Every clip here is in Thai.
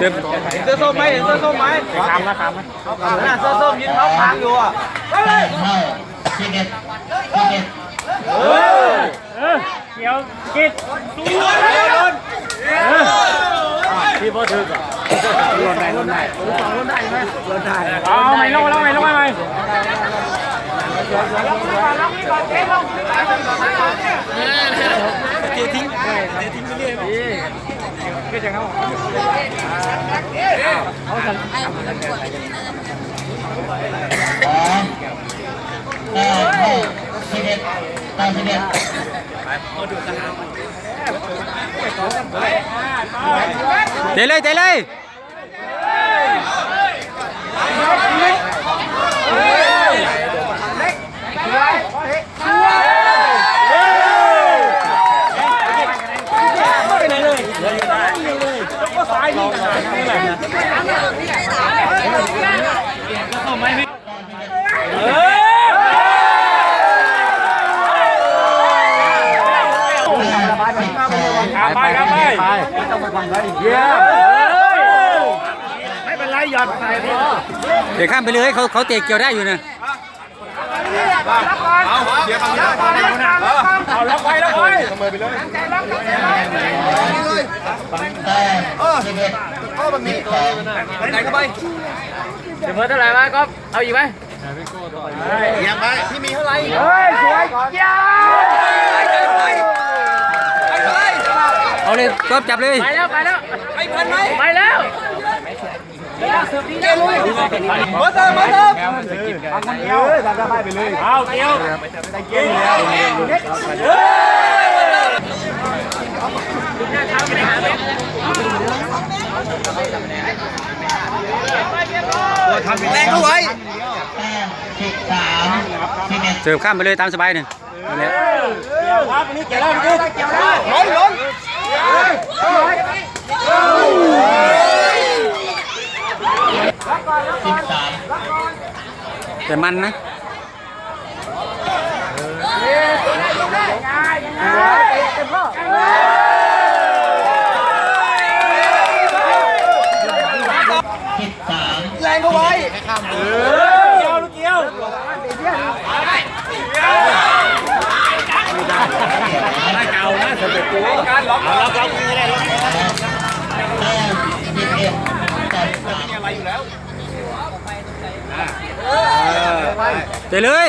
เจ็บเสื้อส้มไหมเห็นเสื้อส้มไหมคำนะคำนะน่ะเสื้อส้มยืนเท้าค้างอยู่อะแปดเท่าสิบเอ็ดสิบเอ็ดเออเกี่ยวกิดที่พ่อถือก่อนรถได้รถได้รถได้ไหมรถได้เอาไม่ลงแล้วไม่ลงไม่ เททิ้งเททิ้งไปเรื่อยก็จะเข้าสองแปดเท่าสิบเอ็ดต่อสิบเอ็ดเตะเลยเตะเลย ไปครับไปไม่เป็นไรหยอดใส่พอเดี๋ยวข้ามไปเลยเขาเขาเตะเกี่ยวได้อยู่นะ เอาเดี๋ยวเอาเอาล็อกไว้ล็อกไว้เสมอไปเลยแปดสิบเอ็ดก็มันมีสองไหนเข้าไปเสมอเท่าไหร่วะก็เอาอีกไหมเยี่ยมไปที่มีเท่าไหร่เฮ้ยสวยจ้าเอาเลยก็จับเลย ไปแล้ว ไปแล้ว ไปพันไหมไปแล้ว เกลุยมาเติมมาเติมเอาเกี่ยวแรงเข้าไว้แต้มสิบสามสิบเอ็ดเสิร์ฟข้ามไปเลยตามสบายหนึ่งนั่นแหละล้นล้น สิบสาม แต่มันนะแรงเข้าไว้ เตะเลย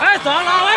เฮ้ยสองเราไว้